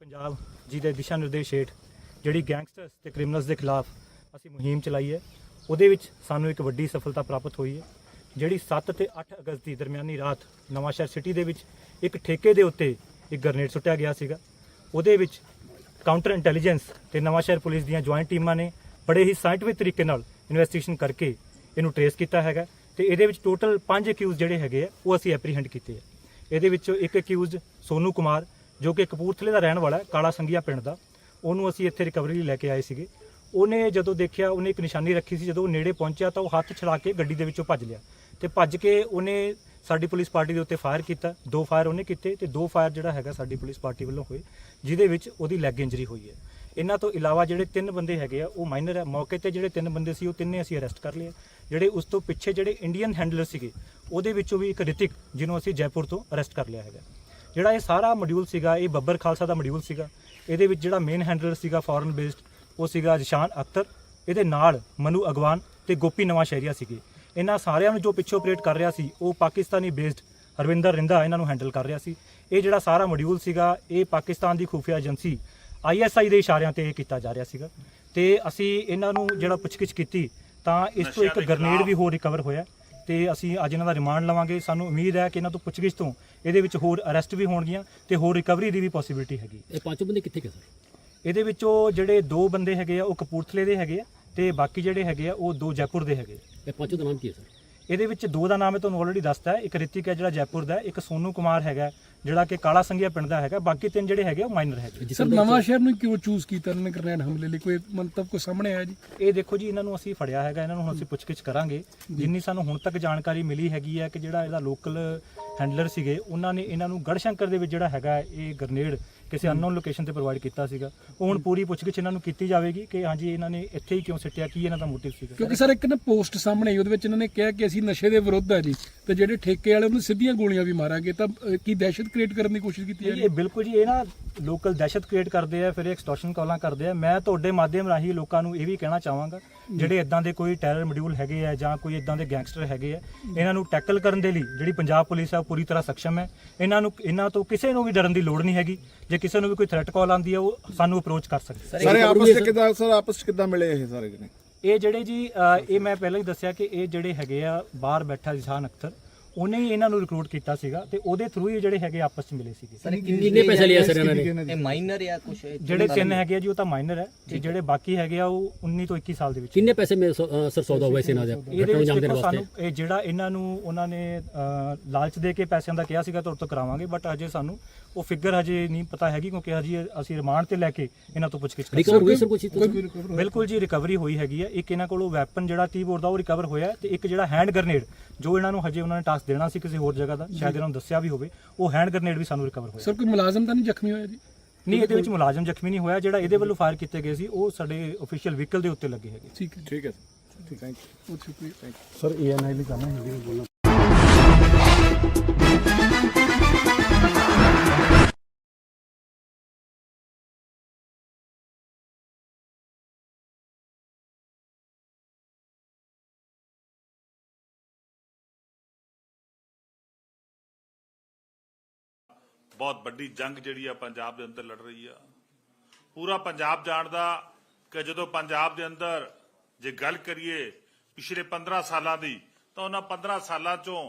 ਪੰਜਾਬ ਜੀ ਦੇ ਦਿਸ਼ਾ ਨਿਰਦੇਸ਼ ਹੇਠ ਜਿਹੜੀ ਗੈਂਗਸਟਰਸ ਤੇ ਕ੍ਰਿਮੀਨਲਸ ਦੇ ਖਿਲਾਫ ਅਸੀਂ ਮੁਹਿੰਮ ਚਲਾਈ ਹੈ, ਉਹਦੇ ਵਿੱਚ ਸਾਨੂੰ ਇੱਕ ਵੱਡੀ ਸਫਲਤਾ ਪ੍ਰਾਪਤ ਹੋਈ ਹੈ, ਜਿਹੜੀ 7 ਤੇ 8 ਅਗਸਤ ਦੀ ਦਰਮਿਆਨੀ ਰਾਤ ਨਵਾਂਸ਼ਹਿਰ ਸਿਟੀ ਦੇ ਵਿੱਚ ਇੱਕ ਠੇਕੇ ਦੇ ਉੱਤੇ ਇੱਕ ਗ੍ਰਨੇਡ ਸੁੱਟਿਆ ਗਿਆ ਸੀਗਾ। ਉਹਦੇ ਵਿੱਚ ਕਾਊਂਟਰ ਇੰਟੈਲੀਜੈਂਸ ਤੇ ਨਵਾਂਸ਼ਹਿਰ ਪੁਲਿਸ ਦੀਆਂ ਜੁਆਇੰਟ ਟੀਮਾਂ ਨੇ ਬੜੇ ਹੀ ਸਾਇੰਟਿਫਿਕ ਤਰੀਕੇ ਨਾਲ ਇਨਵੈਸਟੀਗੇਸ਼ਨ ਕਰਕੇ ਇਹਨੂੰ ਟਰੇਸ ਕੀਤਾ ਹੈਗਾ ਤੇ ਇਹਦੇ ਵਿੱਚ ਟੋਟਲ 5 ਅਕਿਊਜ਼ ਜਿਹੜੇ ਹੈਗੇ ਆ, ਉਹ ਅਸੀਂ ਐਪਰੀਹੈਂਡ ਕੀਤੇ ਆ। ਇਹਦੇ ਵਿੱਚੋਂ ਇੱਕ ਅਕਿਊਜ਼ਡ ਸੋਨੂ ਕੁਮਾਰ ਜੋ ਕਿ ਕਪੂਰਥਲੇ ਦਾ ਰਹਿਣ ਵਾਲਾ ਹੈ, ਕਾਲਾ ਸੰਗੀਆ ਪਿੰਡ ਦਾ। ਉਹਨੂੰ ਅਸੀਂ ਇੱਥੇ ਰਿਕਵਰੀ ਲਈ ਲੈ ਕੇ ਆਏ ਸੀਗੇ। ਉਹਨੇ ਜਦੋਂ ਦੇਖਿਆ, ਉਹਨੇ ਇੱਕ ਨਿਸ਼ਾਨੀ ਰੱਖੀ ਸੀ। ਜਦੋਂ ਉਹ ਨੇੜੇ ਪਹੁੰਚਿਆ ਤਾਂ ਉਹ ਹੱਥ ਛੜਾ ਕੇ ਗੱਡੀ ਦੇ ਵਿੱਚੋਂ ਭੱਜ ਲਿਆ। ਤੇ ਭੱਜ ਕੇ ਉਹਨੇ ਸਾਡੀ ਪੁਲਿਸ ਪਾਰਟੀ ਦੇ ਉੱਤੇ ਫਾਇਰ ਕੀਤਾ। ਦੋ ਫਾਇਰ ਉਹਨੇ ਕੀਤੇ ਤੇ ਦੋ ਫਾਇਰ ਜਿਹੜਾ ਹੈਗਾ ਸਾਡੀ ਪੁਲਿਸ ਪਾਰਟੀ ਵੱਲੋਂ ਹੋਏ, ਜਿਹਦੇ ਵਿੱਚ ਉਹਦੀ ਲੈਗ ਇੰਜਰੀ ਹੋਈ ਹੈ। ਇਹਨਾਂ ਤੋਂ ਇਲਾਵਾ ਜਿਹੜੇ ਤਿੰਨ ਬੰਦੇ ਹੈਗੇ ਆ, ਉਹ ਮਾਈਨਰ ਹੈ। ਮੌਕੇ ਤੇ ਜਿਹੜੇ ਤਿੰਨ ਬੰਦੇ ਸੀ, ਉਹ ਤਿੰਨੇ ਅਸੀਂ ਅਰੈਸਟ ਕਰ ਲਏ ਜਿਹੜੇ ਉਸ ਤੋਂ ਪਿੱਛੇ ਜਿਹੜੇ ਇੰਡੀਅਨ ਹੈਂਡਲਰ ਸੀਗੇ, ਉਹਦੇ ਵਿੱਚੋਂ ਵੀ ਇੱਕ ਰਿਤਿਕ, ਜਿਹਨੂੰ ਅਸੀਂ ਜੈਪੁਰ ਤੋਂ ਅਰੈਸਟ ਕਰ ਲਿਆ ਹੈਗਾ। ਜਿਹੜਾ ਇਹ ਸਾਰਾ ਮੋਡਿਊਲ ਸੀਗਾ ਇਹ ਬੱਬਰ ਖਾਲਸਾ ਦਾ ਮੋਡਿਊਲ ਸੀਗਾ। ਇਹਦੇ ਵਿੱਚ ਜਿਹੜਾ ਮੇਨ ਹੈਂਡਲਰ ਸੀਗਾ ਫੋਰਨ ਬੇਸਡ ਉਹ ਸੀਗਾ ਜਿਸ਼ਾਨ ਅਖਤਰ। ਇਹਦੇ ਨਾਲ ਮਨੂ ਅਗਵਾਨ ਤੇ ਗੋਪੀ ਨਵਾਂ ਸ਼ਹਿਰੀਆ ਸੀਗੇ। ਇਹਨਾਂ ਸਾਰਿਆਂ ਨੂੰ ਜੋ ਪਿੱਛੇ ਆਪਰੇਟ ਕਰ ਰਿਹਾ ਸੀ ਉਹ ਪਾਕਿਸਤਾਨੀ ਬੇਸਡ ਹਰਵਿੰਦਰ ਰਿੰਦਾ ਇਹਨਾਂ ਨੂੰ ਹੈਂਡਲ ਕਰ ਰਿਹਾ ਸੀ। ਇਹ ਜਿਹੜਾ ਸਾਰਾ ਮੋਡਿਊਲ ਸੀਗਾ ਇਹ ਪਾਕਿਸਤਾਨ ਦੀ ਖੁਫੀਆ ਏਜੰਸੀ ਆਈਐਸਆਈ ਦੇ ਇਸ਼ਾਰਿਆਂ ਤੇ ਇਹ ਕੀਤਾ ਜਾ ਰਿਹਾ ਸੀਗਾ। ਤੇ ਅਸੀਂ ਇਹਨਾਂ ਨੂੰ ਜਿਹੜਾ ਪੁੱਛਗਿੱਛ ਕੀਤੀ ਤਾਂ ਇਸ ਤੋਂ ਇੱਕ ਗ੍ਰਨੇਡ ਵੀ ਹੋਰ ਰਿਕਵਰ ਹੋਇਆ। ਤੇ ਅਸੀਂ ਅੱਜ ਇਹਨਾਂ ਦਾ ਰਿਮਾਂਡ ਲਵਾਂਗੇ। ਸਾਨੂੰ ਉਮੀਦ ਹੈ ਕਿ ਇਹਨਾਂ ਤੋਂ ਪੁੱਛਗਿੱਛ ਤੋਂ ਇਹਦੇ ਵਿੱਚ ਹੋਰ ਅਰੈਸਟ ਵੀ ਹੋਣਗੀਆਂ ਤੇ ਹੋਰ ਰਿਕਵਰੀ ਦੀ ਵੀ ਪੋਸਿਬਿਲਿਟੀ ਹੈਗੀ ਇਹ ਪੰਜ ਬੰਦੇ ਕਿੱਥੇ ਗਏ ਸਰ? ਇਹਦੇ ਵਿੱਚੋਂ ਜਿਹੜੇ ਦੋ ਬੰਦੇ ਹੈਗੇ ਆ ਉਹ ਕਪੂਰਥਲੇ ਦੇ ਹੈਗੇ ਆ ਤੇ ਬਾਕੀ ਜਿਹੜੇ ਹੈਗੇ ਆ ਉਹ ਦੋ ਜੈਪੁਰ ਦੇ ਹੈਗੇ ਆ। ਇਹ ਪੰਜੋਂ ਦਾ ਨਾਮ ਕੀ ਹੈ ਸਰ? ਇਹਦੇ ਵਿੱਚ ਦੋ ਦਾ ਨਾਮ ਮੈਂ ਤੁਹਾਨੂੰ ਆਲਰੇਡੀ ਦੱਸਤਾ ਹੈ। ਇੱਕ ਰਿਤਿਕ ਹੈ ਜਿਹੜਾ ਜੈਪੁਰ ਦਾ ਹੈ ਇੱਕ ਸੋਨੂ ਕੁਮਾਰ ਹੈਗਾ ਜਿਹੜਾ ਕਿ ਕਾਲਾ ਸੰਗੀਆ ਪਿੰਡ ਦਾ ਹੈਗਾ ਬਾਕੀ ਤਿੰਨ ਜਿਹੜੇ ਹੈਗੇ ਉਹ ਮਾਈਨਰ ਹੈਗੇ ਸਰ ਨਵਾਂ ਸ਼ਹਿਰ ਨੂੰ ਕਿਉਂ ਚੂਜ਼ ਕੀਤਾ ਇਹਨਾਂ ਨੇ ਗ੍ਰਨੇਡ ਹਮਲੇ ਲਈ? ਕੋਈ ਮੰਤਵ ਕੋਈ ਸਾਹਮਣੇ ਆਇਆ ਜੀ? ਇਹ ਦੇਖੋ ਜੀ ਇਹਨਾਂ ਨੂੰ ਅਸੀਂ ਫੜਿਆ ਹੈਗਾ ਇਹਨਾਂ ਨੂੰ ਹੁਣ ਅਸੀਂ ਪੁੱਛਗਿੱਛ ਕਰਾਂਗੇ। ਜਿੰਨੀ ਸਾਨੂੰ ਹੁਣ ਤੱਕ ਜਾਣਕਾਰੀ ਮਿਲੀ ਹੈਗੀ ਹੈ ਕਿ ਜਿਹੜਾ ਇਹਦਾ ਲੋਕਲ ਹੈਂਡਲਰ ਸੀਗੇ ਉਹਨਾਂ ਨੇ ਇਹਨਾਂ ਨੂੰ ਗੜਸ਼ੰਕਰ ਦੇ ਵਿੱਚ ਜਿਹੜਾ ਹੈਗਾ ਇਹ ਗ੍ਰਨੇਡ ਕਿਸੇ ਅਨਨੋਨ ਲੋਕੇਸ਼ਨ ਤੇ ਪ੍ਰੋਵਾਈਡ ਕੀਤਾ ਸੀਗਾ। ਉਹ ਹੁਣ ਪੂਰੀ ਪੁੱਛਗਿੱਛ ਇਹਨਾਂ ਨੂੰ ਕੀਤੀ ਜਾਵੇਗੀ ਕਿ ਹਾਂਜੀ ਇਹਨਾਂ ਨੇ ਇੱਥੇ ਹੀ ਕਿਉਂ ਸਿੱਟਿਆ ਕੀ ਇਹਨਾਂ ਦਾ ਮੋਟਿਵ ਸੀਗਾ। ਕਿਉਂਕਿ ਸਰ ਇੱਕ ਨਾ ਪੋਸਟ ਸਾਹਮਣੇ ਆਈ ਉਹਦੇ ਵਿੱਚ ਇਹਨਾਂ ਨੇ ਕਿਹਾ ਕਿ ਅਸੀਂ ਨਸ਼ੇ ਦੇ ਵਿਰੁੱਧ ਹੈ ਜੀ। ਤੇ ਜਿਹੜੇ ਠੇਕੇ ਵਾਲੇ ਉਹਨੂੰ ਸਿੱਧੀਆਂ ਗੋਲੀਆਂ ਵੀ ਮਾਰਾਂਗੇ। ਤਾਂ ਕੀ ਦਹਿਸ਼ਤ ਕ੍ਰੀਏਟ ਕਰਨ ਦੀ ਕੋਸ਼ਿਸ਼ ਕੀਤੀ ਜਾ ਰਹੀ ਇਹ ਬਿਲਕੁਲ ਜੀ ਇਹ ਨਾ ਲੋਕਲ ਦਹਿਸ਼ਤ ਕ੍ਰੀਏਟ ਕਰਦੇ ਆ ਫਿਰ ਐਕਸਟੋਰਸ਼ਨ ਕਾਲਾਂ ਕਰਦੇ ਆ। ਮੈਂ ਤੁਹਾਡੇ ਮਾਧਿਅਮ ਰਾਹੀਂ ਲੋਕਾਂ ਨੂੰ ਇਹ ਵੀ ਕਹਿਣਾ ਚਾਹਾਂਗਾ ਜਿਹੜੇ ਇਦਾਂ ਦੇ ਕੋਈ ਟੈਰਰ ਮੋਡਿਊਲ ਹੈਗੇ ਆ ਜਾਂ ਕੋਈ ਇਦਾਂ ਦੇ ਗੈਂਗਸਟਰ ਹੈਗੇ ਆ ਇਹਨਾਂ ਨੂੰ ਟੈਕਲ ਕਰਨ ਦੇ ਲਈ ਜਿਹੜੀ ਪੰਜਾਬ ਪੁਲਿਸ ਆ ਪੂਰੀ ਤਰ੍ਹਾਂ ਸક્ષਮ ਹੈ। ਇਹਨਾਂ ਨੂੰ ਇਹਨਾਂ ਤੋਂ ਕਿਸੇ ਨੂੰ ਵੀ ਡਰਨ ਦੀ ਲੋੜ ਨਹੀਂ ਹੈਗੀ। ਜੇ ਕਿਸੇ ਨੂੰ ਵੀ ਕੋਈ ਥ੍ਰੈਟ ਕਾਲ ਆਉਂਦੀ ਹੈ ਉਹ ਸਾਨੂੰ ਅਪਰੋਚ ਕਰ ਸਕਦੇ ਸਾਰੇ ਆਪਸ ਚ ਕਿਦਾਂ ਸਰ ਆਪਸ ਚ ਕਿਦਾਂ ਮਿਲੇ ਇਹ ਸਾਰੇ ਜਣੇ? ਇਹ ਜਿਹੜੇ ਜੀ ਇਹ ਮੈਂ ਪਹਿਲਾਂ ਹੀ ਦੱਸਿਆ ਕਿ ਇਹ ਜਿਹੜੇ ਹੈਗੇ ਆ ਬਾਹਰ ਬੈਠਾ ਜਿਸਾਨ ਅਖਤਰ ਉਹਨੇ ਹੀ ਇਹਨਾਂ ਨੂੰ ਰਿਕਰੂਟ ਕੀਤਾ ਸੀਗਾ ਤੇ ਉਹਦੇ ਥਰੂ ਹੀ ਜਿਹੜੇ ਹੈਗੇ ਆਪਸ ਵਿੱਚ ਮਿਲੇ ਸੀਗੇ। ਕਿੰਨੇ ਪੈਸੇ ਲਿਆ ਸਰ ਇਹਨਾਂ ਨੇ? ਇਹ ਮਾਈਨਰ ਜਾਂ ਕੁਝ ਜਿਹੜੇ ਤਿੰਨ ਹੈਗੇ ਆ ਜੀ ਉਹ ਤਾਂ ਮਾਈਨਰ ਹੈ। ਤੇ ਜਿਹੜੇ ਬਾਕੀ ਹੈਗੇ ਆ ਉਹ 19 ਤੋਂ 21 ਸਾਲ ਦੇ ਵਿੱਚ। ਕਿੰਨੇ ਪੈਸੇ ਮੇ ਸਰ ਸੌਦਾ ਹੋਇਆ ਸੀ ਇਹਨਾਂ ਦਾ? ਇਹਦੇ ਵਿੱਚ ਦੇਖੋ ਵਾਸਤੇ। ਸਾਨੂੰ ਇਹ ਜਿਹੜਾ ਇਹਨਾਂ ਨੂੰ ਉਹਨਾਂ ਨੇ ਲਾਲਚ ਦੇ ਕੇ ਪੈਸਿਆਂ ਦਾ ਕਿਹਾ ਸੀਗਾ ਤੁਹਾਡੇ ਤੋਂ ਕਰਾਵਾਂਗੇ ਬਟ ਅਜੇ ਸਾਨੂੰ ਉਹ ਫਿਗਰ ਹਜੇ ਨਹੀਂ ਪਤਾ ਹੈਗੀ ਕਿਉਂਕਿ ਹਜੇ ਅਸੀਂ ਰਿਮਾਂਡ ਤੇ ਲੈ ਕੇ ਇਹਨਾਂ ਤੋਂ ਪੁੱਛਗਿੱਛ ਕਰ ਰਿਕਵਰ ਹੋਈ ਸਰ ਕੁਝ ਬਿਲਕੁਲ ਜੀ ਰਿਕਵਰੀ ਹੋਈ ਹੈਗੀ ਹੈ। ਇੱਕ ਇਹਨਾਂ ਕੋਲੋਂ ਵੈਪਨ ਜਿਹੜਾ 30 ਬੋਰ ਦਾ ਉਹ ਰਿਕਵਰ ਹੋਇਆ ਤੇ ਇੱਕ ਜਿਹੜਾ ਹੈਂਡ ਗ੍ਰਨੇਡ ਜੋ ਇਹਨਾਂ ਨੂੰ ਹਜੇ ਉਹਨਾਂ ਨੇ ਟਾਸਕ ਦੇਣਾ ਸੀ ਕਿਸੇ ਹੋਰ ਜਗ੍ਹਾ ਦਾ ਸ਼ਾਇਦ ਇਹਨਾਂ ਨੂੰ ਦੱਸਿਆ ਵੀ ਹੋਵੇ ਉਹ ਹੈਂਡ ਗ੍ਰਨੇਡ ਵੀ ਸਾਨੂੰ ਰਿਕਵਰ ਹੋਇਆ ਸਰ ਕੋਈ ਮੁਲਾਜ਼ਮ ਤਾਂ ਨਹੀਂ ਜ਼ਖਮੀ ਹੋਇਆ ਜੀ? ਨਹੀਂ ਇਹਦੇ ਵਿੱਚ ਮੁਲਾਜ਼ਮ ਜ਼ਖਮੀ ਨਹੀਂ ਹੋਇਆ ਜਿਹੜਾ ਇਹਦੇ ਵੱਲੋਂ ਫਾਇਰ ਕੀਤੇ ਗਏ ਸੀ ਉਹ ਸਾਡੇ ਅਫੀਸ਼ੀਅਲ ਵਹੀਕਲ ਦੇ ਉੱਤੇ ਲੱਗੇ ਹੈਗੇ। ਠੀਕ ਹੈ ਠੀਕ ਹੈ ਥੈਂਕ ਯੂ ਬਹੁਤ ਸ਼ੁਕਰੀਆ। ਸਰ ਏਐਨਆਈ ਲਈ ਕਰਨਾ ਹਿੰਦੀ ਵਿੱਚ ਬੋਲਣਾ ਬਹੁਤ ਵੱਡੀ ਜੰਗ ਜਿਹੜੀ ਆ ਪੰਜਾਬ ਦੇ ਅੰਦਰ ਲੜ ਰਹੀ ਆ। ਪੂਰਾ ਪੰਜਾਬ ਜਾਣਦਾ ਕਿ ਜਦੋਂ ਪੰਜਾਬ ਦੇ ਅੰਦਰ ਜੇ ਗੱਲ ਕਰੀਏ ਪਿਛਲੇ 15 ਸਾਲਾਂ ਦੀ, ਤਾਂ ਉਹਨਾਂ 15 ਸਾਲਾਂ ਚੋਂ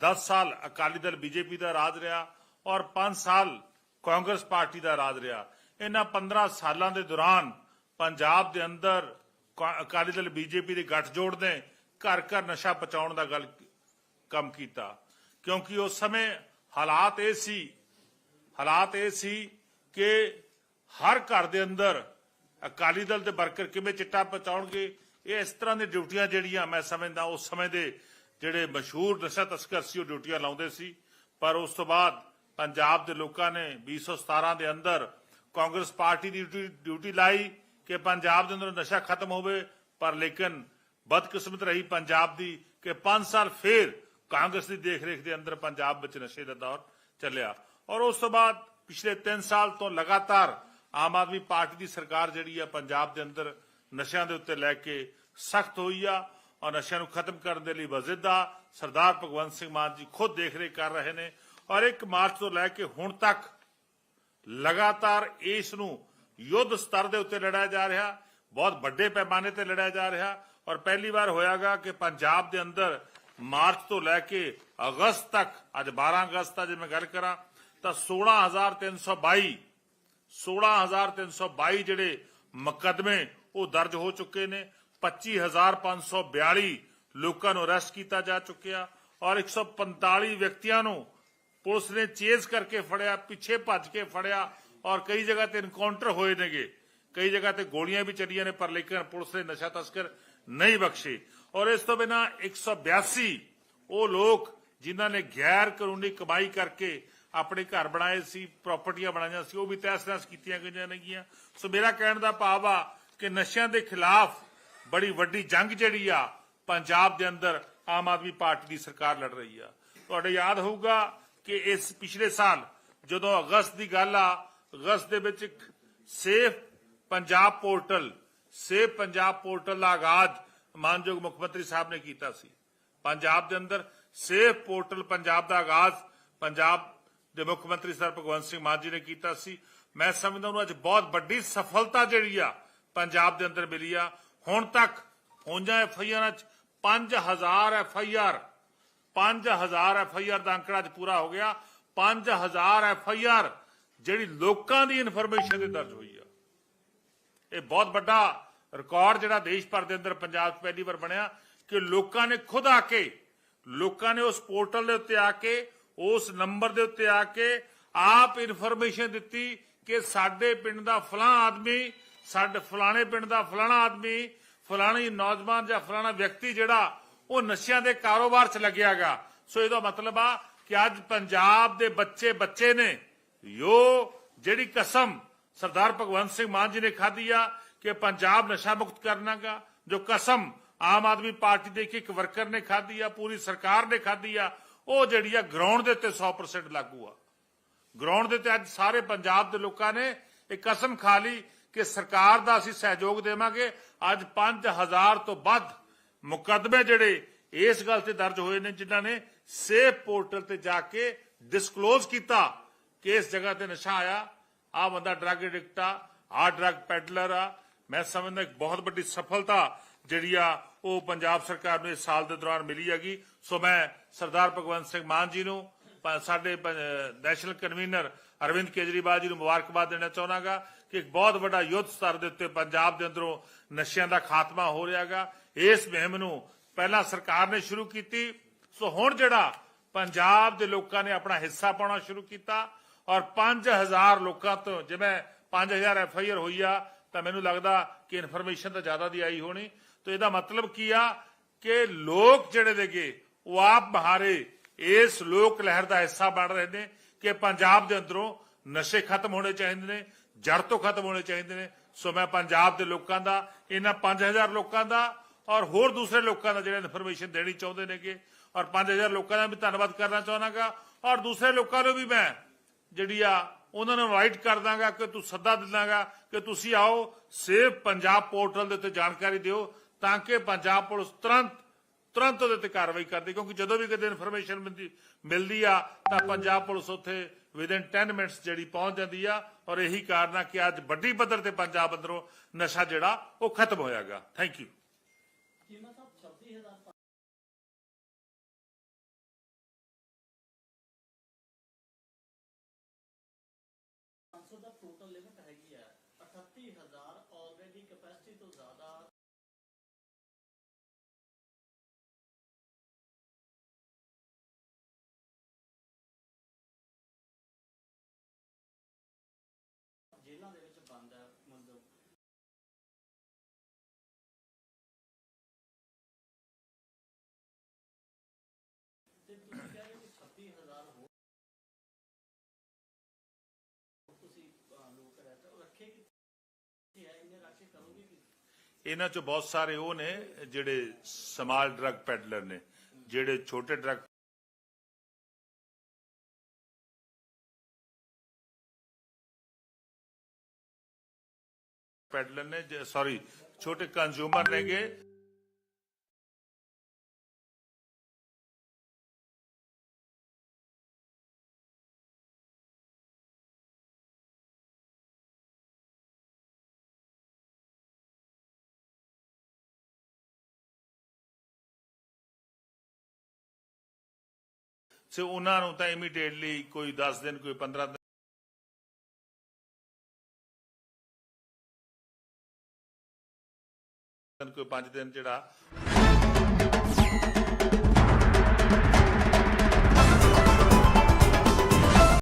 10 ਸਾਲ ਅਕਾਲੀ ਦਲ ਬੀਜੇਪੀ ਦਾ ਰਾਜ ਰਿਹਾ ਔਰ 5 ਸਾਲ ਕਾਂਗਰਸ ਪਾਰਟੀ ਦਾ ਰਾਜ ਰਿਹਾ। ਇਹਨਾਂ 15 ਸਾਲਾਂ ਦੇ ਦੌਰਾਨ ਪੰਜਾਬ ਦੇ ਅੰਦਰ ਅਕਾਲੀ ਦਲ ਬੀਜੇਪੀ ਦੇ ਗੱਠਜੋੜ ਨੇ ਘਰ ਘਰ ਨਸ਼ਾ ਪਹੁੰਚਾਉਣ ਦਾ ਗੱਲ ਕੰਮ ਕੀਤਾ। ਕਿਉਂਕਿ ਉਸ ਸਮੇਂ ਹਾਲਾਤ ਇਹ ਸੀ ਹਾਲਾਤ ਇਹ ਸੀ ਕਿ ਹਰ ਘਰ ਦੇ ਅੰਦਰ ਅਕਾਲੀ ਦਲ ਦੇ ਵਰਕਰ ਕਿਵੇਂ ਚਿੱਟਾ ਪਹੁੰਚਾਉਣਗੇ, ਇਹ ਇਸ ਤਰ੍ਹਾਂ ਦੀਆਂ ਡਿਊਟੀਆਂ ਜਿਹੜੀਆਂ ਮੈਂ ਸਮਝਦਾ ਉਸ ਸਮੇਂ ਦੇ ਜਿਹੜੇ ਮਸ਼ਹੂਰ ਨਸ਼ਾ ਤਸਕਰ ਸੀ, ਉਹ ਡਿਊਟੀਆਂ ਲਾਉਂਦੇ ਸੀ। ਪਰ ਉਸ ਤੋਂ ਬਾਅਦ ਪੰਜਾਬ ਦੇ ਲੋਕਾਂ ਨੇ 2017 ਦੇ ਅੰਦਰ ਕਾਂਗਰਸ ਪਾਰਟੀ ਦੀ ਡਿਊਟੀ ਲਾਈ ਕਿ ਪੰਜਾਬ ਦੇ ਅੰਦਰ ਨਸ਼ਾ ਖਤਮ ਹੋਵੇ, ਪਰ ਲੇਕਿਨ ਬਦਕਿਸਮਤ ਰਹੀ ਪੰਜਾਬ ਦੀ ਕਿ 5 ਸਾਲ ਫੇਰ ਕਾਂਗਰਸ ਦੀ ਦੇਖਰੇਖ ਦੇ ਅੰਦਰ ਪੰਜਾਬ ਵਿੱਚ ਨਸ਼ੇ ਦਾ ਦੌਰ ਚੱਲਿਆ। ਔਰ ਉਸ ਤੋਂ ਬਾਅਦ ਪਿਛਲੇ 3 ਸਾਲ ਤੋਂ ਲਗਾਤਾਰ ਆਮ ਆਦਮੀ ਪਾਰਟੀ ਦੀ ਸਰਕਾਰ ਜਿਹੜੀ ਆ ਪੰਜਾਬ ਦੇ ਅੰਦਰ ਨਸ਼ਿਆਂ ਦੇ ਉੱਤੇ ਲੈ ਕੇ ਸਖਤ ਹੋਈ ਆ ਔਰ ਨਸ਼ਿਆਂ ਨੂੰ ਖਤਮ ਕਰਨ ਦੇ ਲਈ ਵਜ਼ਿਦਾ ਸਰਦਾਰ ਭਗਵੰਤ ਸਿੰਘ ਮਾਨ ਜੀ ਖੁਦ ਦੇਖਰੇਖ ਕਰ ਰਹੇ ਨੇ ਔਰ 1 ਮਾਰਚ ਤੋਂ ਲੈ ਕੇ ਹੁਣ ਤੱਕ ਲਗਾਤਾਰ ਇਸ ਨੂੰ ਯੁੱਧ ਸਤਰ ਦੇ ਉੱਤੇ ਲੜਿਆ ਜਾ ਰਿਹਾ, ਬਹੁਤ ਵੱਡੇ ਪੈਮਾਨੇ ਤੇ ਲੜਿਆ ਜਾ ਰਿਹਾ ਔਰ ਪਹਿਲੀ ਵਾਰ ਹੋਇਆਗਾ ਕਿ ਪੰਜਾਬ ਦੇ ਅੰਦਰ ਮਾਰਚ ਤੋਂ ਲੈ ਕੇ ਅਗਸਤ ਤੱਕ, ਅੱਜ 12 ਅਗਸਤ ਦਾ ਜੇ ਮੈਂ ਗੱਲ ਕਰਾਂ ਤਾਂ 16322 16322 ਜਿਹੜੇ ਮੁਕੱਦਮੇ ਉਹ ਦਰਜ ਹੋ ਚੁੱਕੇ ਨੇ 25542 ਲੋਕਾਂ ਨੂੰ ਅਰੈਸਟ ਕੀਤਾ ਜਾ ਚੁੱਕਿਆ ਔਰ 145 ਵਿਅਕਤੀਆਂ ਨੂੰ ਪੁਲਿਸ ਨੇ ਚੇਜ਼ ਕਰਕੇ ਫੜਿਆ, ਪਿੱਛੇ ਭੱਜ ਕੇ ਫੜਿਆ ਔਰ ਕਈ ਜਗ੍ਹਾ ਤੇ ਇਨਕਾਊਂਟਰ ਹੋਏ ਨੇਗੇ। ਕਈ ਜਗ੍ਹਾ ਤੇ ਗੋਲੀਆਂ ਵੀ ਚੱਲੀਆਂ ਨੇ, ਪਰ ਲੇਕਿਨ ਪੁਲਿਸ ਨੇ ਨਸ਼ਾ ਤਸਕਰ ਨਹੀਂ ਬਖਸ਼ੇ। ਔਰ ਇਸ ਤੋਂ ਬਿਨਾ 182 ਉਹ ਲੋਕ ਜਿਨ੍ਹਾਂ ਨੇ ਗੈਰ ਕਾਨੂੰਨੀ ਕਮਾਈ ਕਰਕੇ ਆਪਣੇ ਘਰ ਬਣਾਏ ਸੀ ਪ੍ਰਾਪਰਟੀਆਂ ਬਣਾਈਆਂ ਸੀ, ਉਹ ਵੀ ਤਹਿਸ-ਨਹਿਸ ਕੀਤੀਆਂ ਗਈਆਂ ਨੇਗੀਆਂ। ਸੋ ਮੇਰਾ ਕਹਿਣ ਦਾ ਭਾਵ ਆ ਕਿ ਨਸ਼ਿਆਂ ਦੇ ਖਿਲਾਫ ਬੜੀ ਵੱਡੀ ਜੰਗ ਜਿਹੜੀ ਆ, ਪੰਜਾਬ ਦੇ ਅੰਦਰ ਆਮ ਆਦਮੀ ਪਾਰਟੀ ਦੀ ਸਰਕਾਰ ਲੜ ਰਹੀ ਆ। ਤੁਹਾਡੇ ਯਾਦ ਹੋਊਗਾ ਕਿ ਇਸ ਪਿਛਲੇ ਸਾਲ ਜਦੋਂ ਅਗਸਤ ਦੀ ਗੱਲ ਆ, ਅਗਸਤ ਦੇ ਵਿੱਚ ਇੱਕ safe Punjab portal, safe Punjab portal ਦਾ ਆਗਾਜ਼ ਮਾਨਯੋਗ ਮੁੱਖ ਮੰਤਰੀ ਸਾਹਿਬ ਨੇ ਕੀਤਾ ਸੀ। ਪੰਜਾਬ ਦੇ ਅੰਦਰ ਸੇਫ ਪੋਰਟਲ ਪੰਜਾਬ ਦਾ ਆਗਾਜ਼ ਪੰਜਾਬ ਦੇ ਮੁੱਖ ਮੰਤਰੀ ਸਰ ਭਗਵੰਤ ਸਿੰਘ ਮਾਨ ਜੀ ਨੇ ਕੀਤਾ ਸੀ। ਮੈਂ ਸਮਝਦਾ ਉਹਨੂੰ ਅੱਜ ਬਹੁਤ ਵੱਡੀ ਸਫਲਤਾ ਜਿਹੜੀ ਆ ਪੰਜਾਬ ਦੇ ਅੰਦਰ ਮਿਲੀ ਆ। ਹੁਣ ਤੱਕ ਹੋਈਆਂ ਐਫ ਆਈ ਆਰਾਂ ਚ 5000 F I R 5000 F I R ਦਾ ਅੰਕੜਾ ਅੱਜ ਪੂਰਾ ਹੋ ਗਿਆ। 5000 ਐਫ ਆਈ ਆਰ ਜਿਹੜੀ ਲੋਕਾਂ ਦੀ ਇਨਫੋਰਮੇਸ਼ਨ ਤੇ ਦਰਜ ਹੋਈ ਆ। ਇਹ ਬਹੁਤ ਵੱਡਾ ਰਿਕਾਰਡ ਜਿਹੜਾ ਦੇਸ਼ ਭਰ ਦੇ ਅੰਦਰ ਪੰਜਾਬ 'ਚ ਪਹਿਲੀ ਵਾਰ ਬਣਿਆ ਕਿ ਲੋਕਾਂ ਨੇ ਖੁਦ ਆ ਕੇ, ਲੋਕਾਂ ਨੇ ਉਸ ਪੋਰਟਲ ਦੇ ਉੱਤੇ ਆ ਕੇ ਉਸ ਨੰਬਰ ਦੇ ਉੱਤੇ ਆ ਕੇ ਆਪ ਇਨਫੋਰਮੇਸ਼ਨ ਦਿੱਤੀ ਕਿ ਸਾਡੇ ਪਿੰਡ ਦਾ ਫਲਾਂ ਆਦਮੀ, ਸਾਡੇ ਫਲਾਣੇ ਪਿੰਡ ਦਾ ਫਲਾਣਾ ਆਦਮੀ, ਫਲਾਣੀ ਨੌਜਵਾਨ ਜਾਂ ਫਲਾਣਾ ਵਿਅਕਤੀ ਜਿਹੜਾ, ਉਹ ਨਸ਼ਿਆਂ ਦੇ ਕਾਰੋਬਾਰ 'ਚ ਲੱਗਿਆਗਾ ਸੋ ਇਹਦਾ ਮਤਲਬ ਆ ਕਿ ਅੱਜ ਪੰਜਾਬ ਦੇ ਬੱਚੇ ਬੱਚੇ ਨੇ, ਯੋ ਜਿਹੜੀ ਕਸਮ ਸਰਦਾਰ ਭਗਵੰਤ ਸਿੰਘ ਮਾਨ ਜੀ ਨੇ ਖਾਧੀ ਆ ਕਿ ਪੰਜਾਬ ਨਸ਼ਾ ਮੁਕਤ ਕਰਨਾਗਾ ਜੋ ਕਸਮ ਆਮ ਆਦਮੀ ਪਾਰਟੀ ਦੇ ਇੱਕ ਇੱਕ ਵਰਕਰ ਨੇ ਖਾਧੀ ਆ, ਪੂਰੀ ਸਰਕਾਰ ਨੇ ਖਾਧੀ ਆ ਉਹ ਜਿਹੜੀ ਆ ਗਰਾਊਂਡ ਦੇ ਉੱਤੇ 100% ਲਾਗੂ ਆ। ਗਰਾਊਂਡ ਦੇ ਉੱਤੇ ਅੱਜ ਸਾਰੇ ਪੰਜਾਬ ਦੇ ਲੋਕਾਂ ਨੇ ਇਹ ਕਸਮ ਖਾ ਲਈ ਕਿ ਸਰਕਾਰ ਦਾ ਅਸੀਂ ਸਹਿਯੋਗ ਦੇਵਾਂਗੇ। ਅੱਜ 5000 ਤੋਂ ਵੱਧ ਮੁਕੱਦਮੇ ਜਿਹੜੇ ਇਸ ਗੱਲ ਤੇ ਦਰਜ ਹੋਏ ਨੇ, ਜਿਨ੍ਹਾਂ ਨੇ ਸੇਫ ਪੋਰਟਲ ਤੇ ਜਾ ਕੇ ਡਿਸਕਲੋਜ਼ ਕੀਤਾ ਕਿ ਇਸ ਜਗ੍ਹਾ ਤੇ ਨਸ਼ਾ ਆਇਆ। ਆ ਬੰਦਾ ਡਰੱਗ ਐਡਿਕਟ ਆ ਆ ਡਰੱਗ ਪੈਡਲਰ ਆ। ਮੈਂ ਸਮਝਦਾ ਇੱਕ ਬਹੁਤ ਵੱਡੀ ਸਫਲਤਾ ਜਿਹੜੀ ਆ ਉਹ ਪੰਜਾਬ ਸਰਕਾਰ ਨੂੰ ਇਸ ਸਾਲ ਦੇ ਦੌਰਾਨ ਮਿਲੀ ਹੈਗੀ। ਸੋ ਮੈਂ ਸਰਦਾਰ ਭਗਵੰਤ ਸਿੰਘ ਮਾਨ ਜੀ ਨੂੰ ਸਾਡੇ ਨੈਸ਼ਨਲ ਕਨਵੀਨਰ ਅਰਵਿੰਦ ਕੇਜਰੀਵਾਲ ਜੀ ਨੂੰ ਮੁਬਾਰਕਬਾਦ ਦੇਣਾ ਚਾਹਨਾਗਾ ਕਿ ਇੱਕ ਬਹੁਤ ਵੱਡਾ ਯੁੱਧ ਸਤਰ ਦੇ ਉੱਤੇ ਪੰਜਾਬ ਦੇ ਅੰਦਰੋਂ ਨਸ਼ਿਆਂ ਦਾ ਖਾਤਮਾ ਹੋ ਰਿਹਾਗਾ। ਇਸ ਮੁਹਿੰਮ ਨੂੰ ਪਹਿਲਾਂ ਸਰਕਾਰ ਨੇ ਸ਼ੁਰੂ ਕੀਤੀ, ਸੋ ਹੁਣ ਜਿਹੜਾ ਪੰਜਾਬ ਦੇ ਲੋਕਾਂ ਨੇ ਆਪਣਾ ਹਿੱਸਾ ਪਾਉਣਾ ਸ਼ੁਰੂ ਕੀਤਾ ਔਰ 5000 ਲੋਕਾਂ ਤੋਂ ਜਿਵੇਂ 5000 ਐਫ ਆਈ ਆਰ ਹੋਈ ਆ, ਤਾਂ ਮੈਨੂੰ ਲੱਗਦਾ ਕਿ ਇਨਫੋਰਮੇਸ਼ਨ ਤਾਂ ਜ਼ਿਆਦਾ ਦੀ ਆਈ ਹੋਣੀ। ਤਾਂ ਇਹਦਾ ਮਤਲਬ ਕੀ ਆ ਕਿ ਲੋਕ ਜਿਹੜੇ ਦੇਗੇ ਉਹ ਆਪ ਬਹਾਰੇ ਇਸ ਲੋਕ ਲਹਿਰ ਦਾ ਹਿੱਸਾ ਬਣ ਰਹੇ ਨੇ ਕਿ ਪੰਜਾਬ ਦੇ ਅੰਦਰੋਂ ਨਸ਼ੇ ਖਤਮ ਹੋਣੇ ਚਾਹੀਦੇ ਨੇ, ਜੜ ਤੋਂ ਖਤਮ ਹੋਣੇ ਚਾਹੀਦੇ ਨੇ। ਸੋ ਮੈਂ ਪੰਜਾਬ ਦੇ ਲੋਕਾਂ ਦਾ, ਇਹਨਾਂ 5000 ਲੋਕਾਂ ਦਾ ਔਰ ਹੋਰ ਦੂਸਰੇ ਲੋਕਾਂ ਦਾ ਜਿਹੜਾ ਇਨਫੋਰਮੇਸ਼ਨ ਦੇਣੀ ਚਾਹੁੰਦੇ ਨੇਗੇ। ਔਰ 5000 ਲੋਕਾਂ ਦਾ ਵੀ ਧੰਨਵਾਦ ਕਰਨਾ ਚਾਹਨਾਗਾ ਔਰ ਦੂਸਰੇ ਲੋਕਾਂ ਨੂੰ ਵੀ ਮੈਂ ਜਿਹੜੀ ਆ, ਉਹਨਾਂ ਨੂੰ ਇਨਵਾਈਟ ਕਰ ਦਾਂਗਾ ਕਿ ਤੂੰ ਸੱਦਾ ਦਿੰਦਾਗਾ ਕਿ ਤੁਸੀਂ ਆਓ ਸੇਫ ਪੰਜਾਬ ਪੋਰਟਲ ਦੇ ਉੱਤੇ ਜਾਣਕਾਰੀ ਦਿਓ ਤਾਂ ਕਿ ਪੰਜਾਬ ਪੁਲਿਸ ਤੁਰੰਤ ਤੁਰੰਤ ਉਹਦੇ ਤੇ ਕਾਰਵਾਈ ਕਰਦੀ, ਕਿਉਂਕਿ ਜਦੋਂ ਵੀ ਕਿਤੇ ਇਨਫੋਰਮੇਸ਼ਨ ਮਿਲਦੀ ਮਿਲਦੀ ਆ, ਤਾਂ ਪੰਜਾਬ ਪੁਲਿਸ ਉੱਥੇ ਵਿਦਿਨ 10 ਮਿੰਟਸ ਜਿਹੜੀ ਪਹੁੰਚ ਜਾਂਦੀ ਆ, ਔਰ ਇਹੀ ਕਾਰਨ ਆ ਕਿ ਅੱਜ ਵੱਡੀ ਪੱਧਰ ਤੇ ਪੰਜਾਬ ਅੰਦਰੋਂ ਨਸ਼ਾ ਜਿਹੜਾ, ਉਹ ਖਤਮ ਹੋਇਆਗਾ। ਥੈਂਕ ਯੂ ਇਹਨਾਂ ਚੋਂ ਬਹੁਤ ਸਾਰੇ ਉਹ ਨੇ, ਜਿਹੜੇ ਸਮਾਲ ਡਰੱਗ ਪੈਡਲਰ ਨੇ, ਜਿਹੜੇ ਛੋਟੇ ਡਰੱਗ ਪੈਡਲਰ ਨੇ ਸੌਰੀ ਛੋਟੇ ਕੰਜ਼ਿਊਮਰ ਨੇਗੇ। ਸੋ ਉਹਨਾਂ ਨੂੰ ਤਾਂ ਇਮੀਡੀਏਟਲੀ ਕੋਈ 10 ਦਿਨ, ਕੋਈ 15 ਦਿਨ ਕੋਈ 5 ਦਿਨ ਜਿਹੜਾ